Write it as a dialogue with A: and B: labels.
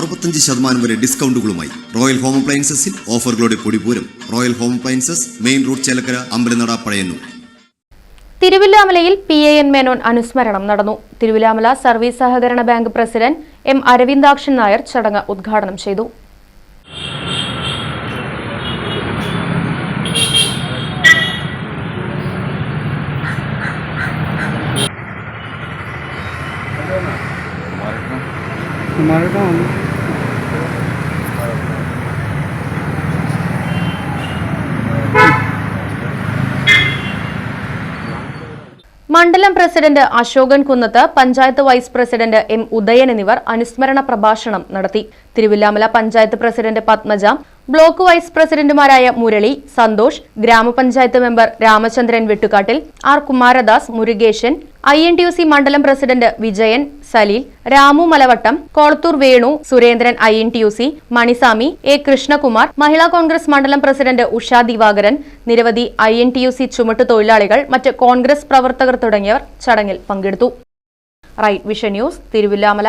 A: അറുപത്തഞ്ച് ശതമാനം വരെ ഡിസ്കൗണ്ടുകളുമായി റോയൽ ഹോം അപ്ലയൻസസിൽ ഓഫറുകളുടെ പൊടിപൂരം royal home appliances main road Chelakkara അമ്പലനട പഴയന്നൂർ.
B: തിരുവില്ലാമലയിൽ പി എ എൻ മേനോൻ അനുസ്മരണം നടന്നു. തിരുവില്ലാമല സർവീസ് സഹകരണ bank president M Aravindakshan Nair ചടങ്ങ് ഉദ്ഘാടനം ചെയ്തു. മണ്ഡലം president Ashokan Kunnath panchayat vice president M Udayan എന്നിവർ അനുസ്മരണ പ്രഭാഷണം നടത്തി. Thiruvilwamala panchayat president Padmaja block vice പ്രസിഡന്റുമാരായ മുരളി സന്തോഷ് ഗ്രാമപഞ്ചായത്ത് member Ramachandran Vettukattil R Kumaradas Murukesan I മണ്ഡലം president Vijayan Saleel Ramu Malavattam Kolathur Venu Surendran I N T U C Manisami A Krishnakumar Mahila Congress മണ്ഡലം president Usha Divakaran നിരവധി I N T U C ചുമട്ട് തൊഴിലാളികൾ മറ്റ് കോൺഗ്രസ് പ്രവർത്തകർ തുടങ്ങിയവർ ചടങ്ങിൽ പങ്കെടുത്തു. Right vision news Thiruvilwamala.